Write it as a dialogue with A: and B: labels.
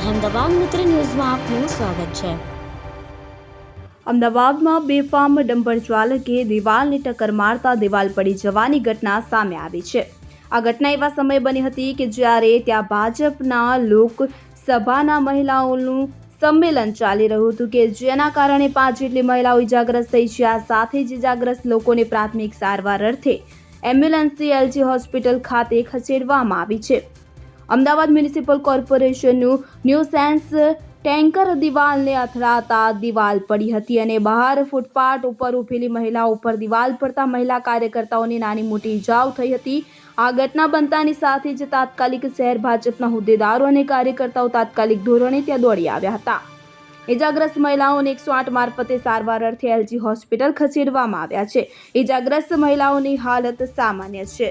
A: અહેમદાબાદ મિત્ર ન્યૂઝમાં આપનું સ્વાગત છે.
B: અમદાવાદમાં બેફામ ડંબર ચાલકે દિવાલને ટક્કર મારતા દિવાલ પડી જવાની ઘટના સામે આવી છે. આ ઘટના એવા સમયે બની હતી કે જ્યારે ત્યાં ભાજપના લોકસભાના મહિલાઓનું સંમેલન ચાલી રહ્યું હતું કે જેના કારણે પાંચ જેટલી મહિલાઓ ઇજાગ્રસ્ત થઈ છે, આ સાથે જ ઇજાગ્રસ્ત લોકોને પ્રાથમિક સારવાર અર્થે એમ્બ્યુલન્સથી એલજી હોસ્પિટલ ખાતે ખસેડવામાં આવી છે. અમદાવાદ મ્યુનિસિપલ કોર્પોરેશનનું ન્યૂ સેન્સ ટેન્કર દિવાલને અથડાતા દિવાલ પડી હતી અને બહાર ફૂટપાથ ઉપર ઊભેલી મહિલાઓ ઉપર દિવાલ પડતા મહિલા કાર્યકર્તાઓને નાની મોટી ઇજાઓ થઈ હતી. આ ઘટના બનતાની સાથે જ તાત્કાલિક શહેર ભાજપના હોદ્દેદારો અને કાર્યકર્તાઓ તાત્કાલિક ધોરણે ત્યાં દોડી આવ્યા હતા. ઇજાગ્રસ્ત મહિલાઓને એકસો આઠ મારફતે સારવાર અર્થે એલજી હોસ્પિટલ ખસેડવામાં આવ્યા છે. ઇજાગ્રસ્ત મહિલાઓની હાલત સામાન્ય છે.